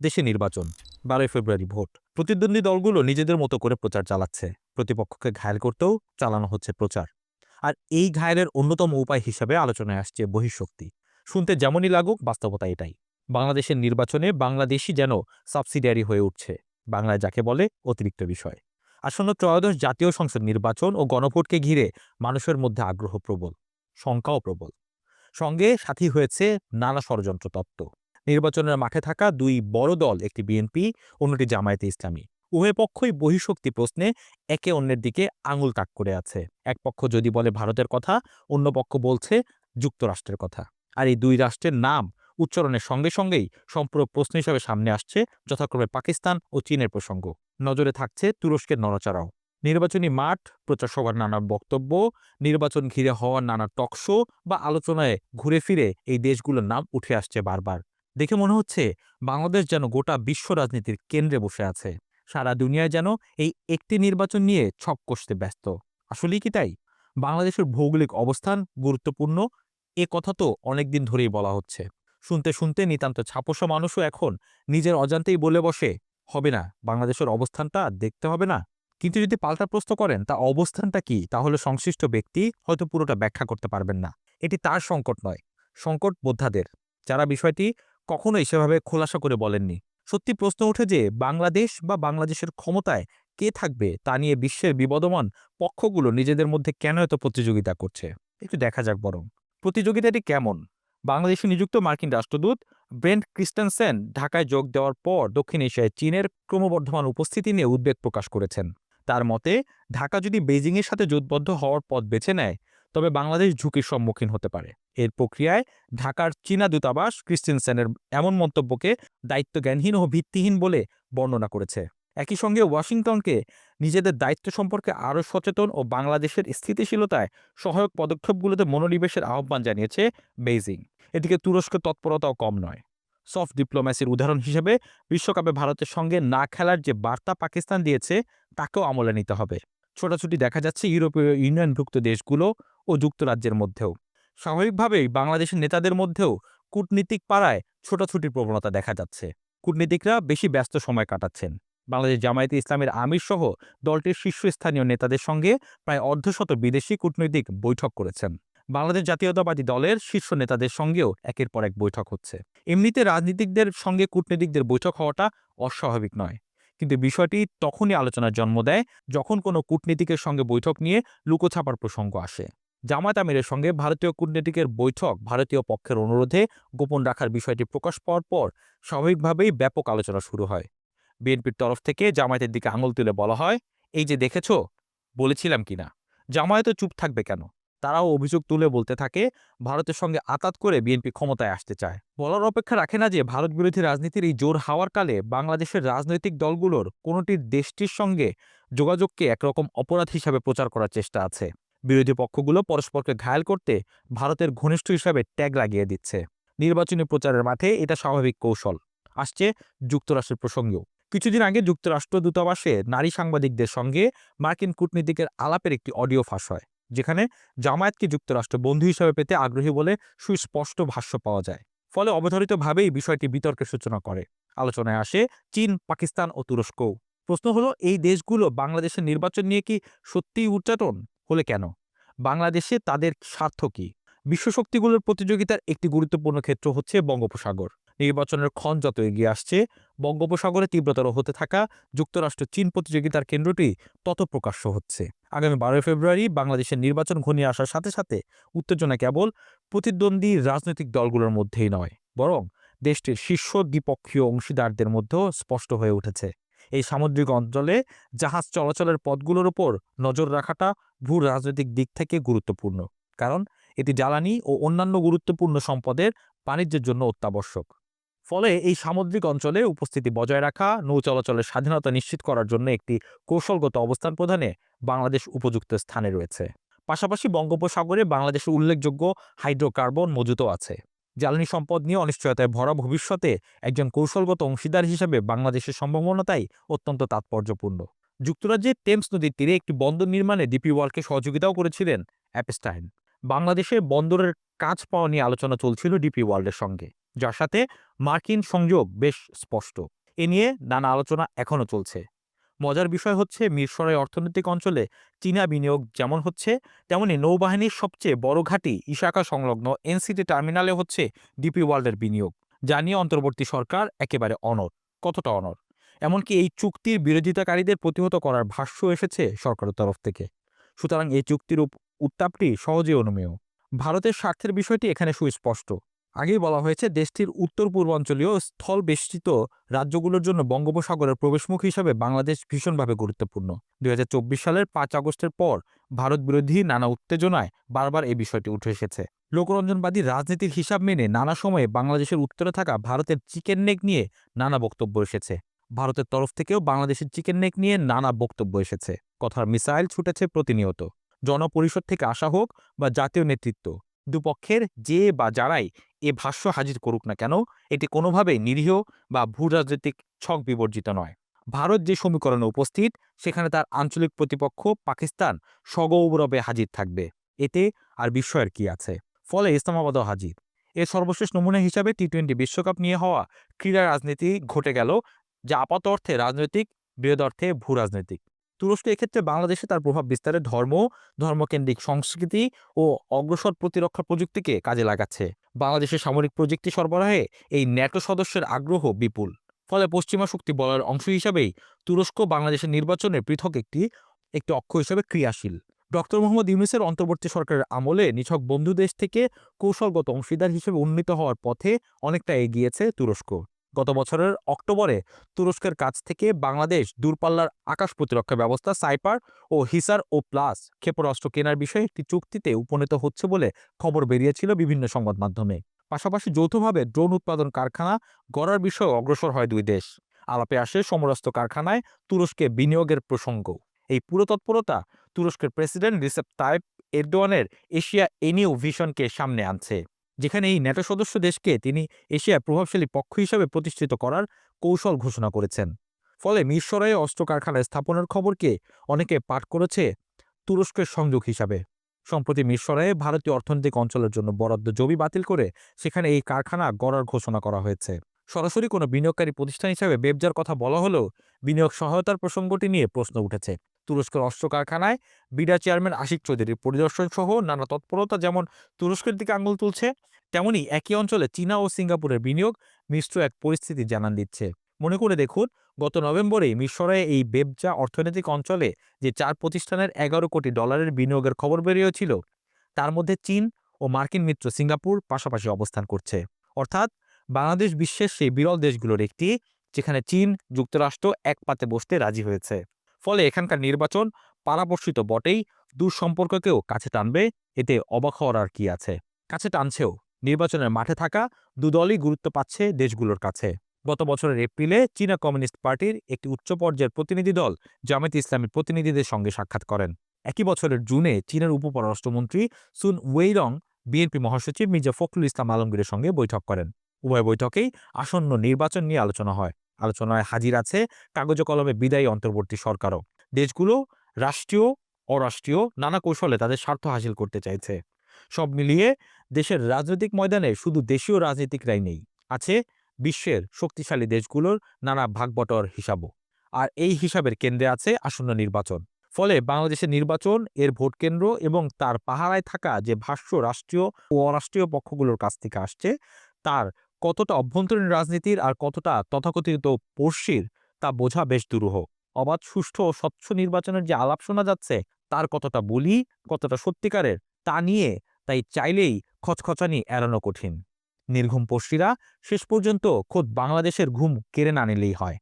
দেশে নির্বাচন, বারোই ফেব্রুয়ারি ভোট। প্রতিদ্বন্দ্বী দলগুলো নিজেদের মতো করে প্রচার চালাচ্ছে। প্রতিপক্ষকে ঘায়ল করতেও চালানো হচ্ছে প্রচার। আর এই ঘায়লের অন্যতম উপায় হিসাবে আলোচনায় আসছে বহিঃশক্তি। শুনতে যেমনই লাগুক, বাস্তবতা এটাই। বাংলাদেশের নির্বাচনে বাংলাদেশই যেন সাবসিডিয়ারি হয়ে উঠছে, বাংলায় যাকে বলে অতিরিক্ত বিষয়। আসন্ন ত্রয়োদশ জাতীয় সংসদ নির্বাচন ও গণভোটকে ঘিরে মানুষের মধ্যে আগ্রহ প্রবল, শঙ্কাও প্রবল। সঙ্গে সাথী হয়েছে নানা ষড়যন্ত্র তত্ত্ব। নির্বাচনের মাঠে থাকা দুই বড় দল, একটি বিএনপি অন্যটি জামায়াতে ইসলামী। উভয় পক্ষই বহিঃশক্তি প্রশ্নে একে অন্যের দিকে আঙুল তাক করে আছে। এক পক্ষ যদি বলে ভারতের কথা, অন্য পক্ষ বলছে যুক্তরাষ্ট্রের কথা। আর এই দুই রাষ্ট্রের নাম উচ্চারণের সঙ্গে সঙ্গেই সম্পূরক প্রশ্ন হিসাবে সামনে আসছে যথাক্রমে পাকিস্তান ও চীনের প্রসঙ্গ। নজরে থাকছে তুরস্কের নড়াচড়াও। নির্বাচনী মাঠ প্রচার সভার নানা বক্তব্য, নির্বাচন ঘিরে হওয়ার নানা টকশো বা আলোচনায় ঘুরে ফিরে এই দেশগুলোর নাম উঠে আসছে বারবার। দেখে মনে হচ্ছে বাংলাদেশ যেন গোটা বিশ্ব রাজনীতির কেন্দ্রে বসে আছে। সারা দুনিয়ায় যেন এই একটি নির্বাচন নিয়ে ছক কষতে ব্যস্ত। আসলেই কি তাই? বাংলাদেশের ভৌগোলিক অবস্থান গুরুত্বপূর্ণ, এ কথা তো অনেকদিন ধরেই বলা হচ্ছে। শুনতে শুনতে নিতান্ত ছাপোষা মানুষও এখন নিজের অজান্তেই বলে বসে, হবে না, বাংলাদেশের অবস্থানটা দেখতে হবে না। কিন্তু যদি পাল্টা প্রশ্ন করেন, তা অবস্থানটা কি? তাহলে সংশ্লিষ্ট ব্যক্তি হয়তো পুরোটা ব্যাখ্যা করতে পারবেন না। এটি তার সংকট নয়, সংকট বোদ্ধাদের। যারা বিষয়টি কখনোই সেভাবে খোলাসা করে বলেননি। সত্যি প্রশ্ন ওঠে যে, বাংলাদেশ বা বাংলাদেশের ক্ষমতায় কে থাকবে তা নিয়ে বিশ্বের বিবদমান পক্ষগুলো নিজেদের মধ্যে কেন এত প্রতিযোগিতা করছে? একটু দেখা যাক বরং। প্রতিযোগিতাটি কেমন? বাংলাদেশে নিযুক্ত মার্কিন রাষ্ট্রদূত ব্রেন্ট ক্রিস্টেনসেন ঢাকায় যোগ দেওয়ার পর দক্ষিণ এশিয়ায় চীনের ক্রমবর্ধমান উপস্থিতি নিয়ে উদ্বেগ প্রকাশ করেছেন। তার মতে, ঢাকা যদি বেজিংয়ের সাথে জোটবদ্ধ হওয়ার পথ বেছে নেয় তবে বাংলাদেশ ঝুঁকির সম্মুখীন হতে পারে। এর প্রক্রিয়ায় ঢাকার চীনা দূতাবাস ক্রিস্টেনসেনের এমন মন্তব্যকে দায়িত্বজ্ঞানহীন ও ভিত্তিহীন বলে বর্ণনা করেছে। একই সঙ্গে ওয়াশিংটনকে নিজেদের দায়িত্ব সম্পর্কে আরও সচেতন ও বাংলাদেশের স্থিতিশীলতায় সহায়ক পদক্ষেপগুলোতে মনোনিবেশের আহ্বান জানিয়েছে বেইজিং। এদিকে তুরস্কের তৎপরতাও কম নয়। সফট ডিপ্লোম্যাসির উদাহরণ হিসেবে বিশ্বকাপে ভারতের সঙ্গে না খেলার যে বার্তা পাকিস্তান দিয়েছে, তাকেও আমলে নিতে হবে। ছোটাছুটি দেখা যাচ্ছে ইউরোপীয় ইউনিয়নভুক্ত দেশগুলো ও যুক্তরাজ্যের মধ্যেও। স্বাভাবিকভাবেই বাংলাদেশের নেতাদের মধ্যেও কূটনীতিক পাড়ায় ছোটাছুটির প্রবণতা দেখা যাচ্ছে। কূটনীতিকরা বেশি ব্যস্ত সময় কাটাচ্ছেন। বাংলাদেশ জামায়াতে ইসলামের আমির সহ দলটির শীর্ষস্থানীয় নেতাদের সঙ্গে প্রায় অর্ধশত বিদেশি কূটনৈতিক বৈঠক করেছেন। বাংলাদেশ জাতীয়তাবাদী দলের শীর্ষ নেতাদের সঙ্গেও একের পর এক বৈঠক হচ্ছে। এমনিতে রাজনীতিকদের সঙ্গে কূটনীতিকদের বৈঠক হওয়াটা অস্বাভাবিক নয়। কিন্তু বিষয়টি তখনই আলোচনার জন্ম দেয় যখন কোনো কূটনীতিকের সঙ্গে বৈঠক নিয়ে লুকোছাপার প্রসঙ্গ আসে। জামায়াত আমিরের সঙ্গে ভারতীয় কূটনীতিকের বৈঠক ভারতীয় পক্ষের অনুরোধে গোপন রাখার বিষয়টি প্রকাশ পাওয়ার পর স্বাভাবিকভাবেই ব্যাপক আলোচনা শুরু হয়। বিএনপির তরফ থেকে জামায়াতের দিকে আঙুল তুলে বলা হয়, এই যে দেখেছ? বলেছিলাম কিনা জামায়াতও চুপ থাকবে কেন? তারাও অভিযোগ তুলে বলতে থাকে, ভারতের সঙ্গে আতাত করে বিএনপি ক্ষমতায় আসতে চায়। বলার অপেক্ষা রাখে না যে ভারত বিরোধী রাজনীতির এই জোর হাওয়ার কালে বাংলাদেশের রাজনৈতিক দলগুলোর কোনোটির দেশটির সঙ্গে যোগাযোগকে একরকম অপরাধ হিসাবে প্রচার করার চেষ্টা আছে। বিরোধী পক্ষগুলো পরস্পরকে ঘায়াল করতে ভারতের ঘনিষ্ঠ হিসাবে ট্যাগ লাগিয়ে দিচ্ছে। নির্বাচনী প্রচারের মাঠে এটা স্বাভাবিক কৌশল। আসছে যুক্তরাষ্ট্রের প্রসঙ্গেও। কিছুদিন আগে যুক্তরাষ্ট্র দূতাবাসে নারী সাংবাদিকদের সঙ্গে মার্কিন কূটনীতিকের আলাপের একটি অডিও ফাঁস হয়, যেখানে জামায়াতকে যুক্তরাষ্ট্র বন্ধু হিসাবে পেতে আগ্রহী বলে সুস্পষ্ট ভাষ্য পাওয়া যায়। ফলে অবধারিতভাবেই বিষয়টি বিতর্কের সূচনা করে। আলোচনায় আসে চীন, পাকিস্তান ও তুরস্কও। প্রশ্ন হলো, এই দেশগুলো বাংলাদেশের নির্বাচন নিয়ে কি সত্যিই উচ্চাটন হলে কেন? বাংলাদেশে তাদের স্বার্থ কি? বিশ্বশক্তিগুলোর প্রতিযোগিতার একটি গুরুত্বপূর্ণ ক্ষেত্র হচ্ছে বঙ্গোপসাগর। নির্বাচনের ক্ষণ যত এগিয়ে আসছে, বঙ্গোপসাগরে তীব্রতর হতে থাকা যুক্তরাষ্ট্র চীন প্রতিযোগিতার কেন্দ্রটি তত প্রকাশ্য হচ্ছে। আগামী বারোই ফেব্রুয়ারি বাংলাদেশের নির্বাচন ঘনিয়ে আসার সাথে সাথে উত্তেজনা কেবল প্রতিদ্বন্দ্বী রাজনৈতিক দলগুলোর মধ্যেই নয়, বরং দেশটির শীর্ষ দ্বিপক্ষীয় অংশীদারদের মধ্যেও স্পষ্ট হয়ে উঠেছে। এই সামুদ্রিক অঞ্চলে জাহাজ চলাচলের পথগুলোর উপর নজর রাখাটা ভূ রাজনৈতিক দিক থেকে গুরুত্বপূর্ণ। কারণ এটি জ্বালানি ও অন্যান্য গুরুত্বপূর্ণ সম্পদের বাণিজ্যের জন্য অত্যাবশ্যক। ফলে এই সামুদ্রিক অঞ্চলে উপস্থিতি বজায় রাখা, নৌ চলাচলের স্বাধীনতা নিশ্চিত করার জন্য একটি কৌশলগত অবস্থান প্রদানে বাংলাদেশ উপযুক্ত স্থানে রয়েছে। পাশাপাশি বঙ্গোপসাগরে বাংলাদেশের উল্লেখযোগ্য হাইড্রোকার্বন মজুতও আছে। জ্বালানি সম্পদ নিয়ে অনিশ্চয়তায় ভরা ভবিষ্যতে একজন কৌশলগত অংশীদার হিসেবে বাংলাদেশের সম্ভাবনাটাই অত্যন্ত তাৎপর্যপূর্ণ। যুক্তরাজ্যের টেমস নদীর তীরে একটি বন্দর নির্মাণে ডিপি ওয়ার্ল্ডকে সহযোগিতাও করেছিলেন অ্যাপস্টাইন। বাংলাদেশে বন্দরের কাজ পাওয়া নিয়ে আলোচনা চলছিল ডিপি ওয়ার্ল্ডের সঙ্গে, যার সাথে মার্কিন সংযোগ বেশ স্পষ্ট। এ নিয়ে নানা আলোচনা এখনও চলছে। মজার বিষয় হচ্ছে মিরসরাই অর্থনৈতিক অঞ্চলে চীনা বিনিয়োগ যেমন হচ্ছে, তেমনি নৌবাহিনীর সবচেয়ে বড় ঘাঁটি ইশাকা সংলগ্ন এনসিটি টার্মিনালে হচ্ছে ডিপি ওয়ার্ল্ডের বিনিয়োগ, যা নিয়ে অন্তর্বর্তী সরকার একেবারে অনর কতটা অনর এমনকি এই চুক্তির বিরোধিতাকারীদের প্রতিহত করার ভাষ্য এসেছে সরকারের তরফ থেকে। সুতরাং এই চুক্তির উত্তাপটি সহজেই অনুমেয়। ভারতের স্বার্থের বিষয়টি এখানে সুস্পষ্ট। আগেই বলা হয়েছে, দেশটির উত্তর পূর্বাঞ্চলীয় স্থল বেষ্টিত রাজ্যগুলোর জন্য বঙ্গোপসাগরের প্রবেশমুখ হিসাবে বাংলাদেশ ভীষণভাবে গুরুত্বপূর্ণ। দুই সালের পাঁচ আগস্টের পর ভারত বিরোধী নানা উত্তেজনায় বারবার এই বিষয়টি উঠে এসেছে। লোকরঞ্জনবাদী রাজনীতির হিসাব মেনে নানা সময়ে বাংলাদেশের উত্তরে থাকা ভারতের চিকেন নেক নিয়ে নানা বক্তব্য এসেছে। ভারতের তরফ থেকেও বাংলাদেশের চিকেন নেক নিয়ে নানা বক্তব্য এসেছে। কথার মিসাইল ছুটেছে প্রতিনিয়ত। জনপরিষদ থেকে আসা হোক বা জাতীয় নেতৃত্ব, দুপক্ষের যে বা যারাই এ ভাষ্য হাজির করুক না কেন, এটি কোনোভাবেই নিরীহ বা ভূ রাজনৈতিক ছক বিবর্জিত নয়। ভারত যে সমীকরণে উপস্থিত, সেখানে তার আঞ্চলিক প্রতিপক্ষ পাকিস্তান সগৌরবে হাজির থাকবে। এতে আর বিস্ময়ের কি আছে? ফলে ইসলামাবাদও হাজির। এর সর্বশেষ নমুনা হিসাবে টি টোয়েন্টি বিশ্বকাপ নিয়ে হওয়া ক্রীড়া রাজনীতি ঘটে গেল, যা আপাত অর্থে রাজনৈতিক, বৃহৎ অর্থে ভূ রাজনৈতিক তুরস্ক এক্ষেত্রে বাংলাদেশে তার প্রভাব বিস্তারে ধর্ম, ধর্মকেন্দ্রিক সংস্কৃতি ও অগ্রসর প্রতিরক্ষা প্রযুক্তিকে কাজে লাগাচ্ছে। বাংলাদেশের সামরিক প্রযুক্তি সরবরাহে এই ন্যাটো সদস্যের আগ্রহ বিপুল। ফলে পশ্চিমা শক্তি বলার অংশ হিসাবেই তুরস্ক বাংলাদেশের নির্বাচনে পৃথক একটি একটি অক্ষ হিসেবে ক্রিয়াশীল। ডক্টর মোহাম্মদ ইউনুসের অন্তর্বর্তী সরকারের আমলে নিছক বন্ধু দেশ থেকে কৌশলগত অংশীদার হিসেবে উন্নীত হওয়ার পথে অনেকটা এগিয়েছে তুরস্ক। গত বছরের অক্টোবরে তুরস্কের কাছ থেকে বাংলাদেশ দূরপাল্লার আকাশ প্রতিরক্ষা ব্যবস্থা, সাইপার ও হিসার ও প্লাস ক্ষেপণাস্ত্র কেনার বিষয়ে একটি চুক্তিতে উপনীত হচ্ছে বলে খবর বেরিয়েছিল বিভিন্ন সংবাদ মাধ্যমে। পাশাপাশি যৌথভাবে ড্রোন উৎপাদন কারখানা গড়ার বিষয়ে অগ্রসর হয় দুই দেশ। আলাপে আসে সমরাস্ত্র কারখানায় তুরস্কে বিনিয়োগের প্রসঙ্গ। এই পুরো তৎপরতা তুরস্কের প্রেসিডেন্ট রিসেপ তাইপ এরদোয়ানের এশিয়া এনিউ ভিশনকে সামনে আনছে। যেখানে এই ন্যাটো সদস্য দেশকে তিনি এশিয়ার প্রভাবশালী পক্ষ হিসাবে প্রতিষ্ঠিত করার কৌশল ঘোষণা করেছেন। ফলে মিরসরাই অস্ত্র কারখানা স্থাপনের খবরকে অনেকে পাঠ করেছে তুরস্কের সংযোগ হিসাবে। সম্প্রতি মিরসরাইয়ে ভারতীয় অর্থনৈতিক অঞ্চলের জন্য বরাদ্দ জমি বাতিল করে সেখানে এই কারখানা গড়ার ঘোষণা করা হয়েছে। সরাসরি কোনো বিনিয়োগকারী প্রতিষ্ঠান হিসাবে বেবজার কথা বলা হলেও বিনিয়োগ সহায়তার প্রসঙ্গটি নিয়ে প্রশ্ন উঠেছে। তুরস্কের অস্ত্র কারখানায় বিডা চেয়ারম্যান আশিক চৌধুরীর পরিদর্শন সহ নানা তৎপরতা যেমন তুরস্কের দিকে আঙুল তুলছে, তেমনি একই অঞ্চলে চীনা ও সিঙ্গাপুরের বিনিয়োগ মিশ্র এক পরিস্থিতি জানান দিচ্ছে। মনে করে দেখুন, গত নভেম্বরে মিশরে এই বেবজা অর্থনৈতিক অঞ্চলে যে চার প্রতিষ্ঠানের এগারো কোটি ডলারের বিনিয়োগের খবর বেরিয়েছিল, তার মধ্যে চীন ও মার্কিন মিত্র সিঙ্গাপুর পাশাপাশি অবস্থান করছে। অর্থাৎ বাংলাদেশ বিশ্বের সেই বিরল দেশগুলোর একটি, যেখানে চীন যুক্তরাষ্ট্র এক পাতে বসতে রাজি হয়েছে। ফলে এখানকার নির্বাচন পারাপর্শিত বটেই। দূর সম্পর্ককেও কাছে টানবে, এতে অবাক হওয়ার আর কি আছে। কাছে টানছেও, নির্বাচনের মাঠে থাকা দুদলই গুরুত্ব পাচ্ছে দেশগুলোর কাছে। গত বছরের এপ্রিলে চীনা কমিউনিস্ট পার্টির একটি উচ্চ পর্যায়ের প্রতিনিধি দল জামায়াত ইসলামের প্রতিনিধিদের সঙ্গে সাক্ষাৎ করেন। একই বছরের জুনে চীনের উপপররাষ্ট্রমন্ত্রী সুন ওয়েইরং বিএনপি মহাসচিব মির্জা ফখরুল ইসলাম আলমগীরের সঙ্গে বৈঠক করেন। উভয় বৈঠকেই আসন্ন নির্বাচন নিয়ে আলোচনা হয়। আলোচনায় হাজির আছে কাগজে কলমে বিদায়ী অন্তর্বর্তী সরকারও। দেশগুলো রাষ্ট্রীয়, অরাষ্ট্রীয় নানা কৌশলে তাদের স্বার্থ হাসিল করতে চাইছে। সব মিলিয়ে দেশের রাজনৈতিক ময়দানে শুধু দেশীয় রাজনীতিকরাই নেই, আছে বিশ্বের শক্তিশালী দেশগুলোর নানা ভাগবটর হিসাবও। আর এই হিসাবের কেন্দ্রে আছে আসন্ন নির্বাচন। ফলে বাংলাদেশের নির্বাচন, এর ভোট কেন্দ্র এবং তার পাহারায় থাকা যে ভাষ্য রাষ্ট্রীয় ও অরাষ্ট্রীয় পক্ষগুলোর কাছ থেকে আসছে, তার কতটা অভ্যন্তরীণ রাজনীতির আর কতটা তথাকথিত পড়শির তা বোঝা বেশ দুরূহ। অবাধ, সুষ্ঠু ও স্বচ্ছ নির্বাচনের যে আলাপ শোনা যাচ্ছে, তার কতটা বলি, কতটা সত্যিকারের, তা নিয়ে তাই চাইলেই খচখচানি এড়ানো কঠিন। নির্ঘুম পশ্চিরা শেষ পর্যন্ত খোদ বাংলাদেশের ঘুম কেড়ে না নিলেই হয়।